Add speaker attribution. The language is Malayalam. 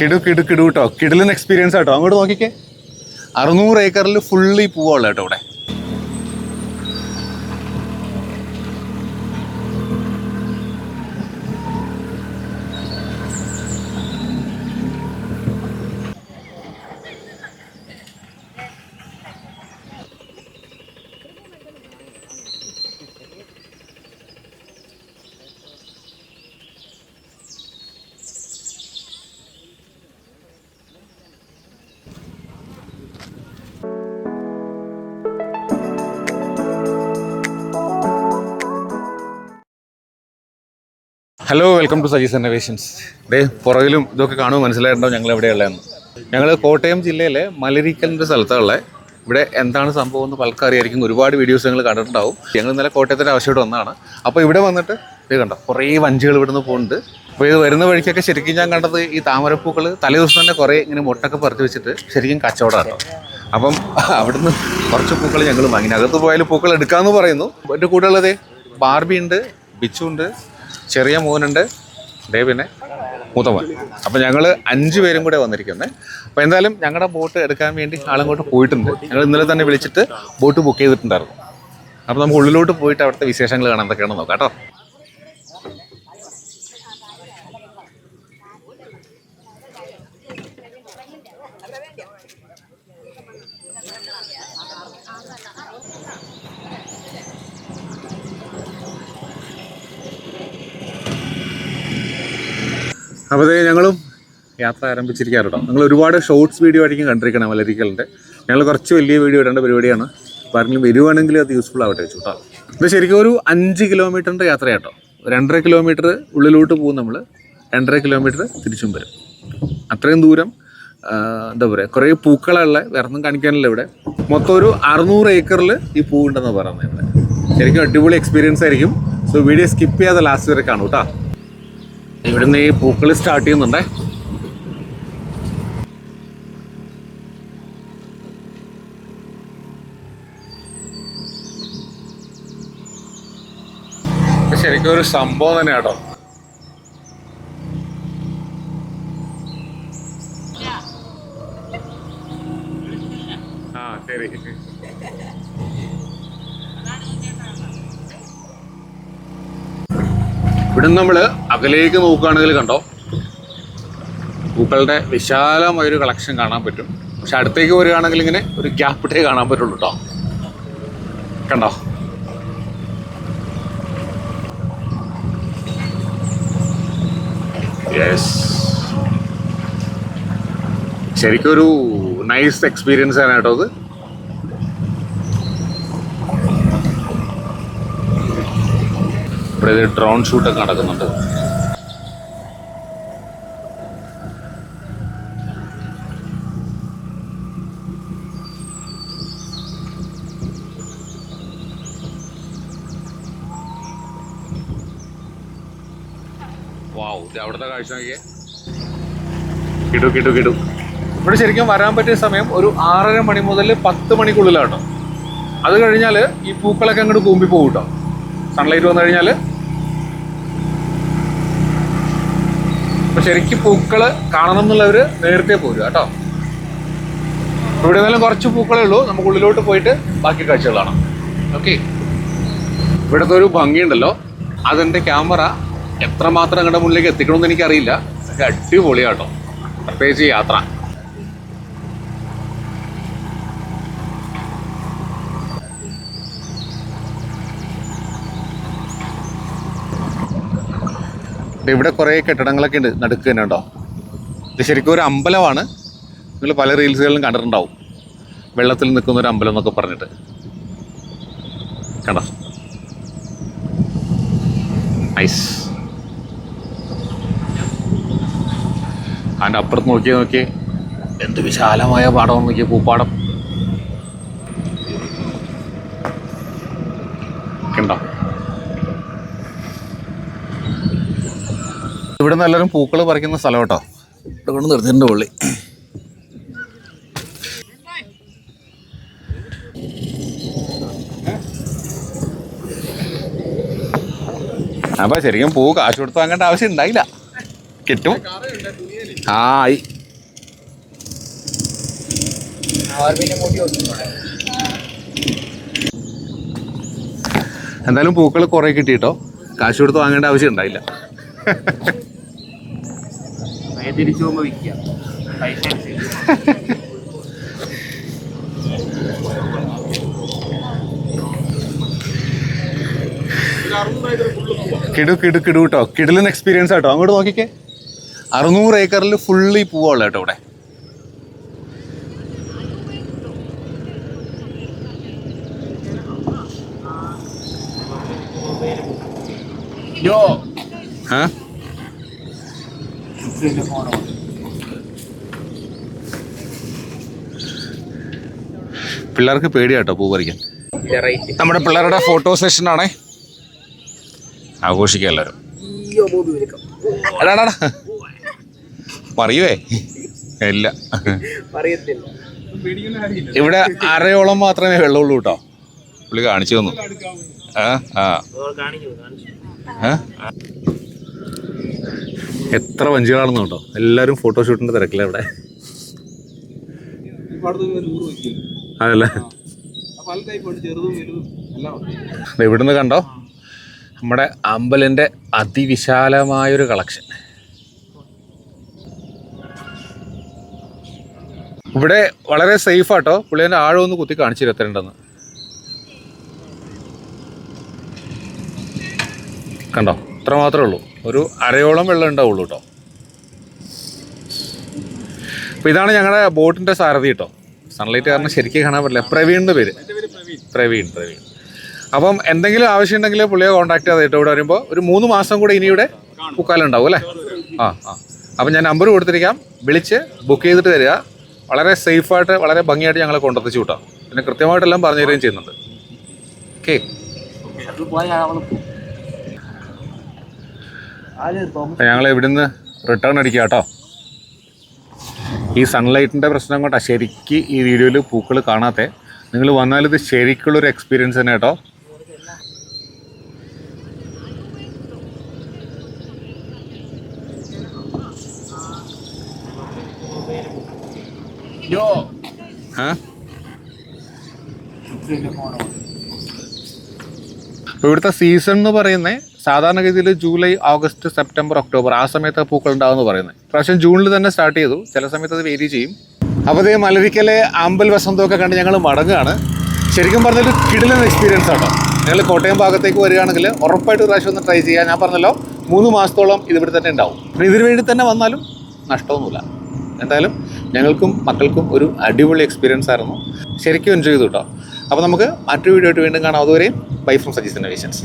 Speaker 1: കിടു കിടു കിടു കേട്ടോ. കിടലിന് എക്സ്പീരിയൻസ് ആട്ടോ. അങ്ങോട്ട് നോക്കിക്കേ. അറുന്നൂറ് ഏക്കറിൽ ഫുള്ളി പൂവുള്ള കേട്ടോ ഇവിടെ. Hello welcome to Saji's innovations day പുറകിലും ഇതൊക്കെ കാണുമ്പോൾ മനസ്സിലായിട്ടുണ്ടോ ഞങ്ങൾ എവിടെയുള്ളതെന്ന്. ഞങ്ങൾ കോട്ടയം ജില്ലയിലെ മലരിക്കലിന്റെ സ്ഥലത്തുള്ള ഇവിടെ എന്താണ് സംഭവം എന്ന് പലർക്കും അറിയായിരിക്കും. ഒരുപാട് വീഡിയോസ് ഞങ്ങൾ കണ്ടിട്ടുണ്ടാവും. ഞങ്ങൾ ഇന്നലെ കോട്ടയത്തിന്റെ ആവശ്യമായിട്ട് വന്നതാണ്. അപ്പോൾ ഇവിടെ വന്നിട്ട് ഇത് കണ്ടോ കുറേ വഞ്ചികൾ ഇവിടുന്ന് പോകുന്നുണ്ട്. അപ്പോൾ ഇത് വരുന്ന വഴിക്കൊക്കെ ശരിക്കും ഞാൻ കണ്ടത് ഈ താമരപ്പൂക്കൾ തലേ ദിവസം തന്നെ കുറേ ഇങ്ങനെ മുട്ടൊക്കെ പറിച്ച് വെച്ചിട്ട് ശരിക്കും കച്ചവടമാണ് അപ്പം അവിടുന്ന് കുറച്ച് പൂക്കൾ ഞങ്ങൾ വാങ്ങി. അകത്ത് പോയാൽ പൂക്കൾ എടുക്കാമെന്ന് പറയുന്നു. എന്റെ കൂടെ ഉള്ളത് ബാർബി ഉണ്ട് ബിച്ചു ഉണ്ട് ചെറിയ മോനുണ്ട്. ദേ പിന്നെ മൂത്തമോൻ അപ്പം ഞങ്ങൾ അഞ്ച് പേരും കൂടെ വന്നിരിക്കുന്നത് അപ്പോൾ എന്തായാലും ഞങ്ങളുടെ ബോട്ട് എടുക്കാൻ വേണ്ടി ആളങ്ങോട്ട് പോയിട്ടുണ്ട്. ഞങ്ങൾ ഇന്നലെ തന്നെ വിളിച്ചിട്ട് ബോട്ട് ബുക്ക് ചെയ്തിട്ടുണ്ടായിരുന്നു. അപ്പോൾ നമുക്ക് ഉള്ളിലോട്ട് പോയിട്ട് അവിടുത്തെ വിശേഷങ്ങൾ കാണാൻ എന്തൊക്കെയാണെന്ന് നോക്കാം കേട്ടോ. അപ്പോൾ അതേ ഞങ്ങളും യാത്ര ആരംഭിച്ചിരിക്കാറുണ്ടോ നിങ്ങൾ ഒരുപാട് ഷോർട്സ് വീഡിയോ ആയിരിക്കും കണ്ടിരിക്കണം മലരിക്കലിന്റെ. ഞങ്ങൾ കുറച്ച് വലിയ വീഡിയോ ഇടേണ്ട പരിപാടിയാണ്. അപ്പോൾ ആരെങ്കിലും വരുവാണെങ്കിൽ അത് യൂസ്ഫുൾ ആവട്ടെ വെച്ചു കേട്ടോ. ഇത് ശരിക്കും ഒരു അഞ്ച് കിലോമീറ്ററിന്റെ യാത്രയാട്ടോ. രണ്ടര കിലോമീറ്റർ ഉള്ളിലോട്ട് പോകും നമ്മൾ രണ്ടര കിലോമീറ്റർ തിരിച്ചും വരും. അത്രയും ദൂരം എന്താ പറയുക കുറേ പൂക്കളുള്ള വേറെ കാണിക്കാനില്ല ഇവിടെ. മൊത്തം ഒരു അറുന്നൂറ് ഏക്കറിൽ ഈ പൂ ഉണ്ടെന്ന് പറയുന്നത് ശരിക്കും അടിപൊളി എക്സ്പീരിയൻസ് ആയിരിക്കും. സോ വീഡിയോ സ്കിപ്പ് ചെയ്യാതെ ലാസ്റ്റ് വരെ കാണും കേട്ടോ. ഇവിടുന്ന് ഈ പൂക്കൾ സ്റ്റാർട്ട് ചെയ്യുന്നുണ്ടേ. ശരിക്കും ഒരു സംഭവം തന്നെ കേട്ടോ ആ ശരി. ഇവിടെ നമ്മൾ അകലേക്ക് നോക്കുകയാണെങ്കിൽ കണ്ടോ? പൂക്കളുടെ വിശാലമായൊരു കളക്ഷൻ കാണാൻ പറ്റും. പക്ഷെ അടുത്തേക്ക് വരികയാണെങ്കിൽ ഇങ്ങനെ ഒരു ഗ്യാപ്പ് ഇട്ടേ കാണാൻ പറ്റുള്ളൂ കേട്ടോ കണ്ടോ? യെസ് ശരിക്കൊരു നൈസ് എക്സ്പീരിയൻസ് ആണ് കേട്ടോ അത്. ഇവിടെ ഡ്രോൺ ഷൂട്ടൊക്കെ നടക്കുന്നുണ്ട്. വാവ് അവിടുത്തെ കാഴ്ച നോക്കിയേ. കിടു കിടു കിടു. ഇവിടെ ശരിക്കും വരാൻ പറ്റിയ സമയം ഒരു ആറര മണി മുതൽ പത്ത് മണിക്കുള്ളിലാട്ടോ. അത് കഴിഞ്ഞാൽ ഈ പൂക്കളൊക്കെ അങ്ങോട്ട് കൂമ്പി പോകും കേട്ടോ സൺലൈറ്റ് വന്നു കഴിഞ്ഞാൽ ശരിക്കും പൂക്കൾ കാണണം എന്നുള്ളവർ നേരത്തെ പോരുക കേട്ടോ. ഇവിടെ നിന്നാലും കുറച്ച് പൂക്കളേ ഉള്ളൂ. നമുക്ക് ഉള്ളിലോട്ട് പോയിട്ട് ബാക്കി കാഴ്ചകൾ കാണാം ഓക്കെ. ഇവിടുത്തെ ഒരു ഭംഗിയുണ്ടല്ലോ. അതെന്റെ ക്യാമറ എത്രമാത്രം അങ്ങോട്ട് മുന്നിലേക്ക് എത്തിക്കണമെന്ന് എനിക്കറിയില്ല. അടിപൊളിയാട്ടോ. പ്രത്യേകിച്ച് യാത്ര. ഇവിടെ കുറേ കെട്ടിടങ്ങളൊക്കെ ഉണ്ട് നടുക്ക് തന്നെ ഉണ്ടോ? ഇത് ശരിക്കും ഒരു അമ്പലമാണ്. നിങ്ങൾ പല റീൽസുകളിലും കണ്ടിട്ടുണ്ടാവും. വെള്ളത്തിൽ നിൽക്കുന്ന ഒരു അമ്പലം എന്നൊക്കെ പറഞ്ഞിട്ട്. കണ്ടോ? ഐസ് അതിന്റെ അപ്പുറത്ത് നോക്കിയാൽ നോക്കിയേ. എന്ത് വിശാലമായ പാടം നോക്കിയ. പൂപ്പാടം കണ്ടോ ഇവിടെ നിന്ന് എല്ലാവരും പൂക്കൾ പറിക്കുന്ന സ്ഥലം കേട്ടോ. ഇവിടെ കൊണ്ട് നിർത്തിയിട്ടുണ്ട് പുള്ളി. അപ്പൊ ശരിക്കും പൂ കാശ് കൊടുത്ത് വാങ്ങേണ്ട ആവശ്യം ഉണ്ടായില്ല. കിട്ടും. ആ ആയി. എന്തായാലും പൂക്കൾ കുറേ കിട്ടിയിട്ടോ. കാശ് കൊടുത്ത് വാങ്ങേണ്ട ആവശ്യം ഉണ്ടായില്ല. കിടു കിടു കിടു കേട്ടോ കിടലിന് എക്സ്പീരിയൻസ് ആട്ടോ. അങ്ങോട്ട് നോക്കിക്കേ. അറുന്നൂറ് ഏക്കറിൽ ഫുള്ളി പൂവുള്ള കേട്ടോ ഇവിടെ.
Speaker 2: യോ
Speaker 1: പിള്ളേർക്ക് പേടിയാട്ടോ പൂ പറിക്കാൻ. നമ്മുടെ പിള്ളേരുടെ ഫോട്ടോ സെഷൻ ആണേ. ആഘോഷിക്കുക എല്ലാവരും. എടാടാ പറയുവേ? ഇല്ല. ഇവിടെ അരയോളം മാത്രമേ വെള്ളമുള്ളൂ കേട്ടോ. പുള്ളി കാണിച്ചു തന്നു. ആ ആ? എത്ര വഞ്ചികളാണെന്ന് കേട്ടോ. എല്ലാവരും ഫോട്ടോഷൂട്ടിന്റെ തിരക്കില്ല ഇവിടെ. അതല്ലേ? ഇവിടുന്ന് കണ്ടോ? നമ്മുടെ അമ്പലിന്റെ അതിവിശാലമായൊരു കളക്ഷൻ. ഇവിടെ വളരെ സേഫ് ആട്ടോ. പുള്ളി അതിന്റെ ആഴം ഒന്ന് കുത്തി കാണിച്ചു ഇരുത്തണ്ടെന്ന് കണ്ടോ? ഇത്ര മാത്രമേ ഉള്ളൂ. ഒരു അരയോളം വെള്ളം ഉണ്ടാവുള്ളൂ കേട്ടോ. അപ്പോൾ ഇതാണ് ഞങ്ങളുടെ ബോട്ടിന്റെ സാരഥി കേട്ടോ. സൺലൈറ്റ് കാരണം ശരിക്കും കാണാൻ പറ്റില്ല. പ്രവീണിന്റെ പേര്. പ്രവീൺ പ്രവീൺ. അപ്പം എന്തെങ്കിലും ആവശ്യം ഉണ്ടെങ്കിൽ പുള്ളിയെ കോൺടാക്ട് ചെയ്ത് കേട്ടോ ഇവിടെ വരുമ്പോൾ ഒരു മൂന്ന് മാസം കൂടെ ഇനി ഇവിടെ പൂക്കാലുണ്ടാവും അല്ലേ? ആ ആ. അപ്പം ഞാൻ നമ്പർ കൊടുത്തിരിക്കാം. വിളിച്ച് ബുക്ക് ചെയ്തിട്ട് തരിക. വളരെ സേഫായിട്ട് വളരെ ഭംഗിയായിട്ട് ഞങ്ങളെ കൊണ്ടെത്തിച്ചു വിട്ടോ പിന്നെ കൃത്യമായിട്ടെല്ലാം പറഞ്ഞു തരികയും ചെയ്യുന്നുണ്ട് ഓക്കെ
Speaker 2: അത് പോയാൽ അവൾ ആര് തോമസ്
Speaker 1: ഞങ്ങൾ ഇവിടുന്ന് റിട്ടേൺ അടിക്കുക കേട്ടോ ഈ സൺലൈറ്റിന്റെ പ്രശ്നം കൊണ്ടാ ശരിക്ക് ഈ വീഡിയോയിൽ പൂക്കൾ കാണാത്തെ. നിങ്ങൾ വന്നാൽ ഇത് ശരിക്കുള്ളൊരു എക്സ്പീരിയൻസ് തന്നെ കേട്ടോ. ഇവിടുത്തെ സീസൺ എന്ന് പറയുന്നത് സാധാരണഗതിയിൽ ജൂലൈ ഓഗസ്റ്റ് സെപ്റ്റംബർ ഒക്ടോബർ ആ സമയത്ത് പൂക്കൾ ഉണ്ടാവുമെന്ന് പറയുന്നത്. പ്രാവശ്യം ജൂണിൽ തന്നെ സ്റ്റാർട്ട് ചെയ്തു. ചില സമയത്ത് അത് വേരി ചെയ്യും. അപ്പോൾ അതേ മലരിക്കലെ അമ്പൽ വസന്തമൊക്കെ കണ്ട് ഞങ്ങൾ മടങ്ങുകയാണ്. ശരിക്കും പറഞ്ഞൊരു കിടിലൻ എക്സ്പീരിയൻസ് ആണ്. നിങ്ങൾ കോട്ടയം ഭാഗത്തേക്ക് വരികയാണെങ്കിൽ ഉറപ്പായിട്ട് പ്രാവശ്യം ഒന്ന് ട്രൈ ചെയ്യാം ഞാൻ പറഞ്ഞല്ലോ മൂന്ന് മാസത്തോളം ഇതിവിടെ തന്നെ ഉണ്ടാവും. പിന്നെ ഇതിനു വേണ്ടി തന്നെ വന്നാലും നഷ്ടമൊന്നുമില്ല. എന്തായാലും ഞങ്ങൾക്കും മക്കൾക്കും ഒരു അടിപൊളി എക്സ്പീരിയൻസ് ആയിരുന്നു. ശരിക്കും എൻജോയ് ചെയ്തു കേട്ടോ. അപ്പോൾ നമുക്ക് മറ്റൊരു വീഡിയോ ആയിട്ട് വീണ്ടും കാണാം. അതുവരെയും ബൈ ഫ്രം സജീസ് ഇന്നോവേഷൻസ്